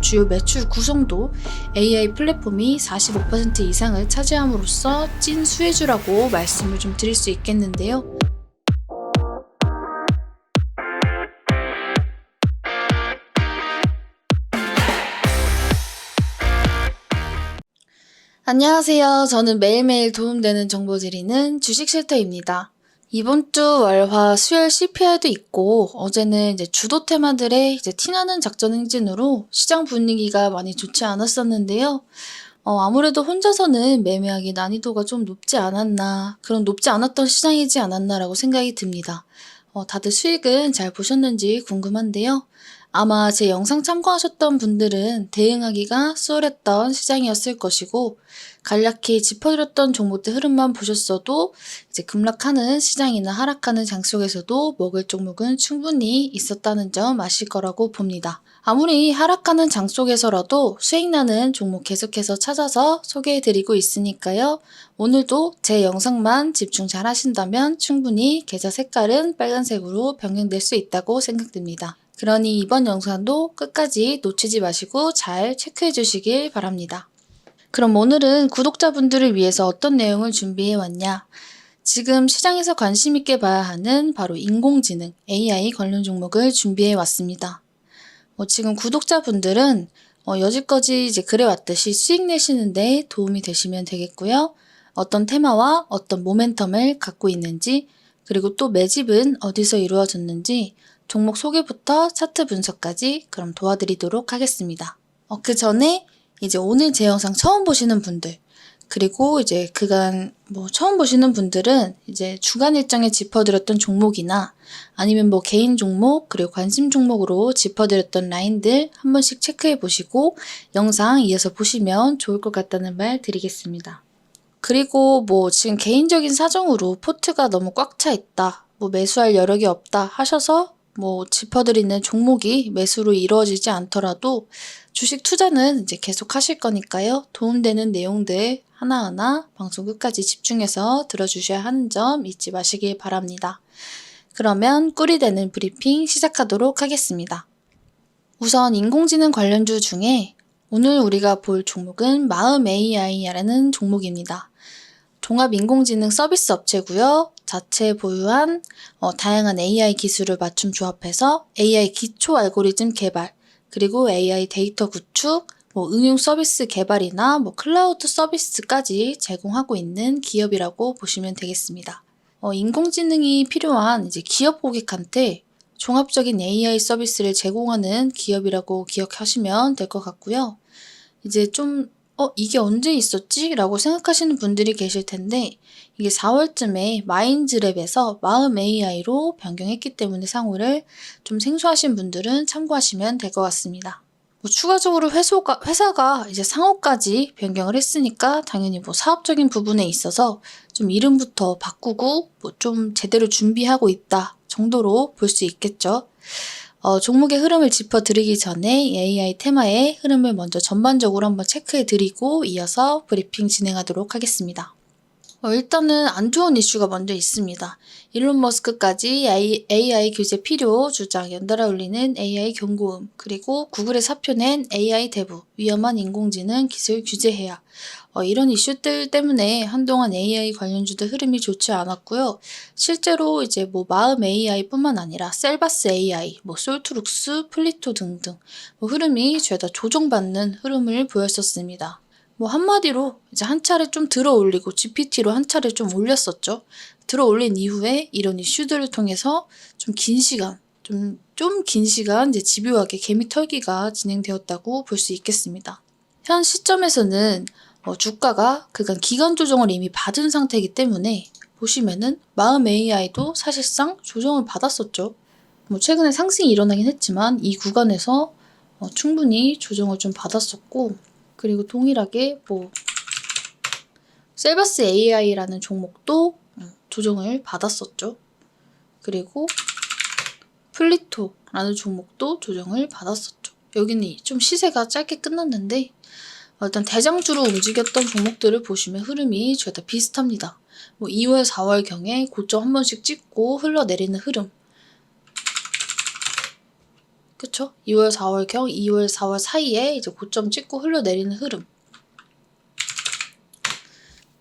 주요 매출 구성도 AI 플랫폼이 45% 이상을 차지함으로써 찐 수혜주라고 말씀을 좀 드릴 수 있겠는데요. 안녕하세요. 저는 매일매일 도움되는 정보 드리는 주식실터입니다. 이번 주 월화 수요일 CPI도 있고 어제는 이제 주도 테마들의 이제 티나는 작전 행진으로 시장 분위기가 많이 좋지 않았었는데요. 어, 아무래도 혼자서는 매매하기 난이도가 좀 높지 않았나 그런 높지 않았던 시장이지 않았나라고 생각이 듭니다. 어, 다들 수익은 잘 보셨는지 궁금한데요. 아마 제 영상 참고하셨던 분들은 대응하기가 수월했던 시장이었을 것이고 간략히 짚어드렸던 종목들 흐름만 보셨어도 이제 급락하는 시장이나 하락하는 장 속에서도 먹을 종목은 충분히 있었다는 점 아실 거라고 봅니다. 아무리 하락하는 장 속에서라도 수익 나는 종목 계속해서 찾아서 소개해드리고 있으니까요. 오늘도 제 영상만 집중 잘 하신다면 충분히 계좌 색깔은 빨간색으로 변경될 수 있다고 생각됩니다. 그러니 이번 영상도 끝까지 놓치지 마시고 잘 체크해 주시길 바랍니다. 그럼 오늘은 구독자분들을 위해서 어떤 내용을 준비해 왔냐? 지금 시장에서 관심 있게 봐야 하는 바로 인공지능 AI 관련 종목을 준비해 왔습니다. 뭐 지금 구독자분들은 어, 여지까지 이제 그래왔듯이 수익 내시는데 도움이 되시면 되겠고요. 어떤 테마와 어떤 모멘텀을 갖고 있는지, 그리고 또 매집은 어디서 이루어졌는지, 종목 소개부터 차트 분석까지 그럼 도와드리도록 하겠습니다. 어, 그 전에 이제 오늘 제 영상 처음 보시는 분들, 그리고 이제 그간 뭐 처음 보시는 분들은 이제 주간 일정에 짚어드렸던 종목이나 아니면 뭐 개인 종목 그리고 관심 종목으로 짚어드렸던 라인들 한 번씩 체크해 보시고 영상 이어서 보시면 좋을 것 같다는 말 드리겠습니다. 그리고 뭐 지금 개인적인 사정으로 포트가 너무 꽉 차 있다. 뭐 매수할 여력이 없다 하셔서 뭐 짚어드리는 종목이 매수로 이루어지지 않더라도 주식 투자는 이제 계속 하실 거니까요. 도움되는 내용들 하나하나 방송 끝까지 집중해서 들어주셔야 하는 점 잊지 마시길 바랍니다. 그러면 꿀이 되는 브리핑 시작하도록 하겠습니다. 우선 인공지능 관련주 중에 오늘 우리가 볼 종목은 마음 AI라는 종목입니다. 종합 인공지능 서비스 업체고요. 자체 보유한 어, 다양한 AI 기술을 맞춤 조합해서 AI 기초 알고리즘 개발, 그리고 AI 데이터 구축, 뭐 응용 서비스 개발이나 뭐 클라우드 서비스까지 제공하고 있는 기업이라고 보시면 되겠습니다. 어, 인공지능이 필요한 이제 기업 고객한테 종합적인 AI 서비스를 제공하는 기업이라고 기억하시면 될 것 같고요. 이제 좀 어, 이게 언제 있었지? 라고 생각하시는 분들이 계실 텐데, 이게 4월쯤에 마인즈랩에서 마음 AI로 변경했기 때문에 상호를 좀 생소하신 분들은 참고하시면 될 것 같습니다. 뭐 추가적으로 회소가, 회사가 이제 상호까지 변경을 했으니까 당연히 뭐 사업적인 부분에 있어서 좀 이름부터 바꾸고 뭐 좀 제대로 준비하고 있다 정도로 볼 수 있겠죠. 어, 종목의 흐름을 짚어드리기 전에 AI 테마의 흐름을 먼저 전반적으로 한번 체크해드리고 이어서 브리핑 진행하도록 하겠습니다. 어, 일단은 안 좋은 이슈가 먼저 있습니다. 일론 머스크까지 AI, AI 규제 필요 주장 연달아 울리는 AI 경고음, 그리고 구글의 사표낸 AI 대부, 위험한 인공지능 기술 규제 해야. 어, 이런 이슈들 때문에 한동안 AI 관련주들 흐름이 좋지 않았고요. 실제로 이제 뭐 마음 AI뿐만 아니라 셀바스 AI, 뭐 솔트룩스, 플리토 등등 뭐 흐름이 죄다 조정받는 흐름을 보였었습니다. 뭐 한마디로 이제 한 차례 좀 들어 올리고 GPT로 한 차례 좀 올렸었죠. 들어 올린 이후에 이런 이슈들을 통해서 좀 긴 시간, 좀 좀 긴 시간 이제 집요하게 개미 털기가 진행되었다고 볼 수 있겠습니다. 현 시점에서는 어, 주가가 그간 기간 조정을 이미 받은 상태이기 때문에 보시면은 마음 AI도 사실상 조정을 받았었죠. 뭐 최근에 상승이 일어나긴 했지만 이 구간에서 어, 충분히 조정을 좀 받았었고 그리고 동일하게 뭐 셀버스 AI라는 종목도 음, 조정을 받았었죠. 그리고 플리토라는 종목도 조정을 받았었죠. 여기는 좀 시세가 짧게 끝났는데 어, 일단 대장주로 움직였던 종목들을 보시면 흐름이 죄다 비슷합니다. 뭐 2월, 4월 경에 고점 한 번씩 찍고 흘러내리는 흐름. 그쵸? 2월, 4월경 2월, 4월 사이에 이제 고점 찍고 흘러내리는 흐름.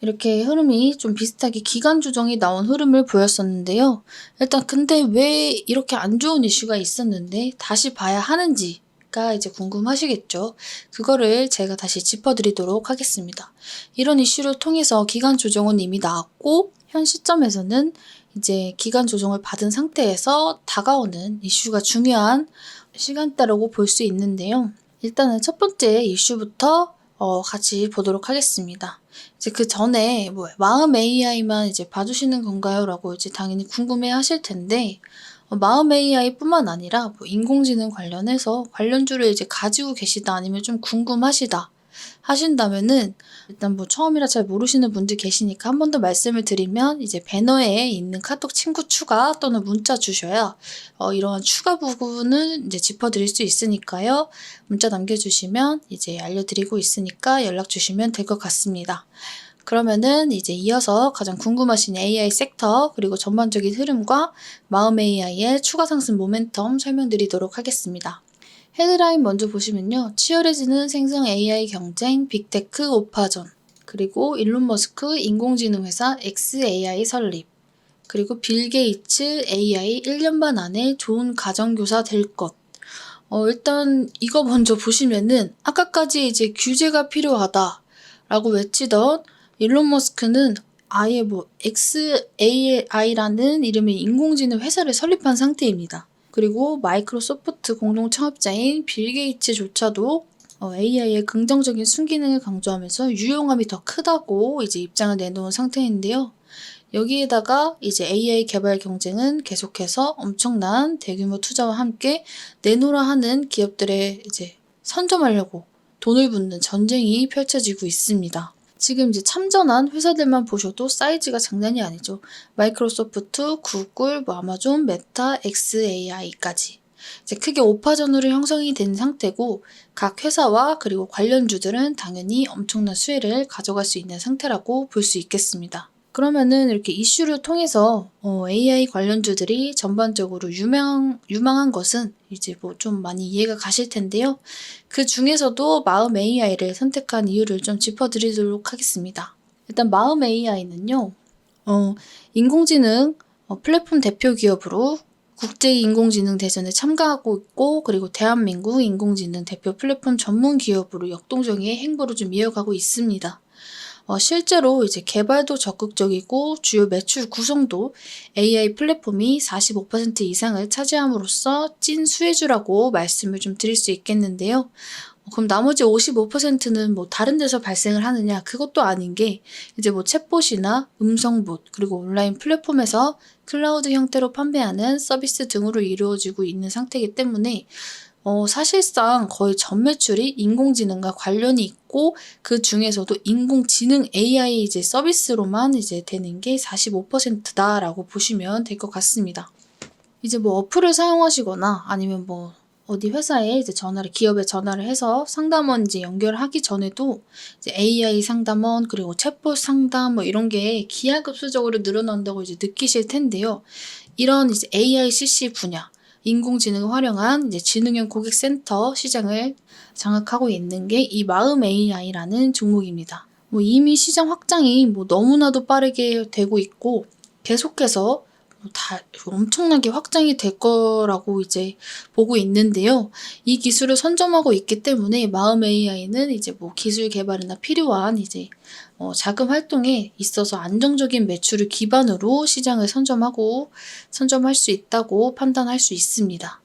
이렇게 흐름이 좀 비슷하게 기간 조정이 나온 흐름을 보였었는데요. 일단 근데 왜 이렇게 안 좋은 이슈가 있었는데 다시 봐야 하는지가 이제 궁금하시겠죠. 그거를 제가 다시 짚어드리도록 하겠습니다. 이런 이슈를 통해서 기간 조정은 이미 나왔고 현 시점에서는 이제 기간 조정을 받은 상태에서 다가오는 이슈가 중요한 시간대라고 볼 수 있는데요. 일단은 첫 번째 이슈부터 어, 같이 보도록 하겠습니다. 이제 그 전에 뭐 마음 AI만 이제 봐주시는 건가요?라고 이제 당연히 궁금해하실 텐데 어, 마음 AI뿐만 아니라 뭐 인공지능 관련해서 관련주를 이제 가지고 계시다 아니면 좀 궁금하시다 하신다면은 일단 뭐 처음이라 잘 모르시는 분들 계시니까 한 번 더 말씀을 드리면 이제 배너에 있는 카톡 친구 추가 또는 문자 주셔야 어, 이러한 추가 부분은 이제 짚어드릴 수 있으니까요. 문자 남겨주시면 이제 알려드리고 있으니까 연락 주시면 될 것 같습니다. 그러면은 이제 이어서 가장 궁금하신 AI 섹터 그리고 전반적인 흐름과 마음 AI의 추가 상승 모멘텀 설명드리도록 하겠습니다. 헤드라인 먼저 보시면요. 치열해지는 생성 AI 경쟁, 빅테크 오파전, 그리고 일론 머스크 인공지능 회사 XAI 설립, 그리고 빌 게이츠 AI 1년 반 안에 좋은 가정교사 될 것. 어, 일단 이거 먼저 보시면은 아까까지 이제 규제가 필요하다라고 외치던 일론 머스크는 아예 뭐 XAI라는 이름의 인공지능 회사를 설립한 상태입니다. 그리고 마이크로소프트 공동 창업자인 빌 게이츠조차도 어, AI의 긍정적인 순기능을 강조하면서 유용함이 더 크다고 이제 입장을 내놓은 상태인데요. 여기에다가 이제 AI 개발 경쟁은 계속해서 엄청난 대규모 투자와 함께 내놓으라 하는 기업들의 이제 선점하려고 돈을 붓는 전쟁이 펼쳐지고 있습니다. 지금 이제 참전한 회사들만 보셔도 사이즈가 장난이 아니죠. 마이크로소프트, 구글, 뭐 아마존, 메타, XAI까지. 이제 크게 5파전으로 형성이 된 상태고 각 회사와 그리고 관련주들은 당연히 엄청난 수혜를 가져갈 수 있는 상태라고 볼 수 있겠습니다. 그러면은 이렇게 이슈를 통해서 어, AI 관련주들이 전반적으로 유명, 유망한 것은 이제 뭐 좀 많이 이해가 가실 텐데요. 그 중에서도 마음 AI를 선택한 이유를 좀 짚어드리도록 하겠습니다. 일단 마음 AI는요, 어, 인공지능 어, 플랫폼 대표 기업으로 국제 인공지능 대전에 참가하고 있고 그리고 대한민국 인공지능 대표 플랫폼 전문 기업으로 역동적인 행보를 좀 이어가고 있습니다. 어, 실제로 이제 개발도 적극적이고 주요 매출 구성도 AI 플랫폼이 45% 이상을 차지함으로써 찐 수혜주라고 말씀을 좀 드릴 수 있겠는데요. 어, 그럼 나머지 55%는 뭐 다른 데서 발생을 하느냐? 그것도 아닌 게 이제 뭐 챗봇이나 음성봇 그리고 온라인 플랫폼에서 클라우드 형태로 판매하는 서비스 등으로 이루어지고 있는 상태이기 때문에 어, 사실상 거의 전 매출이 인공지능과 관련이 있고 그 중에서도 인공지능 AI 이제 서비스로만 이제 되는 게 45%다라고 보시면 될 것 같습니다. 이제 뭐 어플을 사용하시거나 아니면 뭐 어디 회사에 이제 전화를 기업에 전화를 해서 상담원 이제 연결하기 전에도 이제 AI 상담원 그리고 챗봇 상담 뭐 이런 게 기하급수적으로 늘어난다고 이제 느끼실 텐데요. 이런 이제 AI CC 분야 인공지능을 활용한 이제 지능형 고객센터 시장을 장악하고 있는 게 이 마음 AI라는 종목입니다. 뭐 이미 시장 확장이 뭐 너무나도 빠르게 되고 있고 계속해서 다 엄청나게 확장이 될 거라고 이제 보고 있는데요. 이 기술을 선점하고 있기 때문에 마음 AI는 이제 뭐 기술 개발이나 필요한 이제 어 자금 활동에 있어서 안정적인 매출을 기반으로 시장을 선점하고 선점할 수 있다고 판단할 수 있습니다.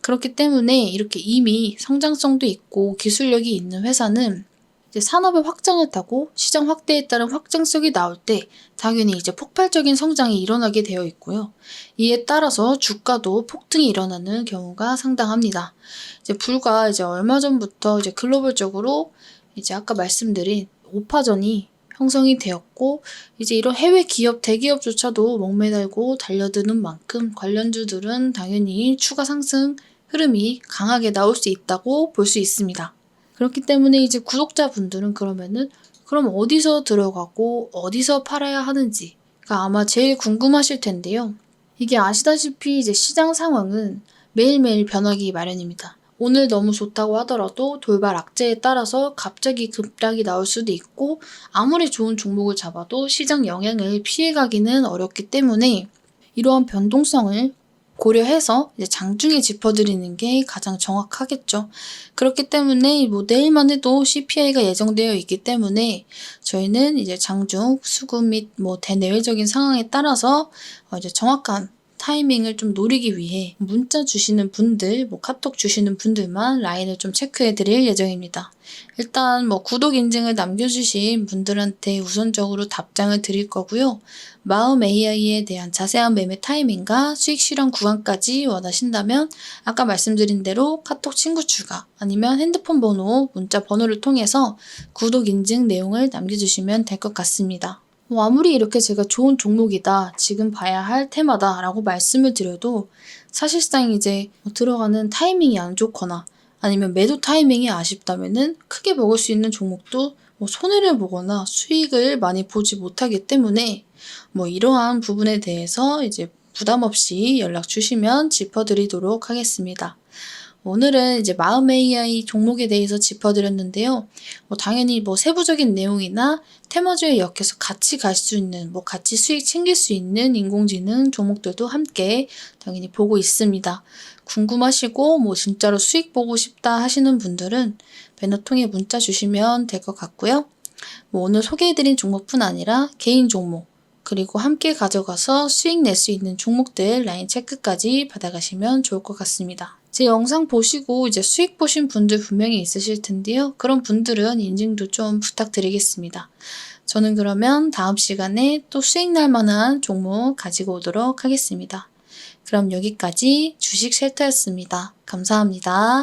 그렇기 때문에 이렇게 이미 성장성도 있고 기술력이 있는 회사는 이제 산업의 확장을 타고 시장 확대에 따른 확장성이 나올 때 당연히 이제 폭발적인 성장이 일어나게 되어 있고요. 이에 따라서 주가도 폭등이 일어나는 경우가 상당합니다. 이제 불과 이제 얼마 전부터 이제 글로벌적으로 이제 아까 말씀드린 오파전이 형성이 되었고 이제 이런 해외 기업 대기업조차도 목매달고 달려드는 만큼 관련주들은 당연히 추가 상승 흐름이 강하게 나올 수 있다고 볼 수 있습니다. 그렇기 때문에 이제 구독자분들은 그러면은 그럼 어디서 들어가고 어디서 팔아야 하는지가 아마 제일 궁금하실 텐데요. 이게 아시다시피 이제 시장 상황은 매일매일 변하기 마련입니다. 오늘 너무 좋다고 하더라도 돌발 악재에 따라서 갑자기 급락이 나올 수도 있고 아무리 좋은 종목을 잡아도 시장 영향을 피해가기는 어렵기 때문에 이러한 변동성을 고려해서 이제 장중에 짚어드리는 게 가장 정확하겠죠. 그렇기 때문에 뭐 내일만 해도 CPI가 예정되어 있기 때문에 저희는 이제 장중 수급 및 뭐 대내외적인 상황에 따라서 어 이제 정확한 타이밍을 좀 노리기 위해 문자 주시는 분들, 뭐 카톡 주시는 분들만 라인을 좀 체크해 드릴 예정입니다. 일단 뭐 구독 인증을 남겨주신 분들한테 우선적으로 답장을 드릴 거고요. 마음 AI에 대한 자세한 매매 타이밍과 수익 실현 구간까지 원하신다면 아까 말씀드린 대로 카톡 친구 추가 아니면 핸드폰 번호, 문자 번호를 통해서 구독 인증 내용을 남겨주시면 될 것 같습니다. 뭐 아무리 이렇게 제가 좋은 종목이다, 지금 봐야 할 테마다 라고 말씀을 드려도 사실상 이제 뭐 들어가는 타이밍이 안 좋거나 아니면 매도 타이밍이 아쉽다면은 크게 먹을 수 있는 종목도 뭐 손해를 보거나 수익을 많이 보지 못하기 때문에 뭐 이러한 부분에 대해서 이제 부담 없이 연락 주시면 짚어드리도록 하겠습니다. 오늘은 이제 마음 AI 종목에 대해서 짚어드렸는데요. 뭐 당연히 뭐 세부적인 내용이나 테마주에 엮여서 같이 갈 수 있는, 뭐 같이 수익 챙길 수 있는 인공지능 종목들도 함께 당연히 보고 있습니다. 궁금하시고 뭐 진짜로 수익 보고 싶다 하시는 분들은 배너 통해 문자 주시면 될 것 같고요. 뭐 오늘 소개해드린 종목뿐 아니라 개인 종목, 그리고 함께 가져가서 수익 낼 수 있는 종목들 라인 체크까지 받아가시면 좋을 것 같습니다. 제 영상 보시고 이제 수익 보신 분들 분명히 있으실 텐데요. 그런 분들은 인증도 좀 부탁드리겠습니다. 저는 그러면 다음 시간에 또 수익 날 만한 종목 가지고 오도록 하겠습니다. 그럼 여기까지 주식 쉘터였습니다. 감사합니다.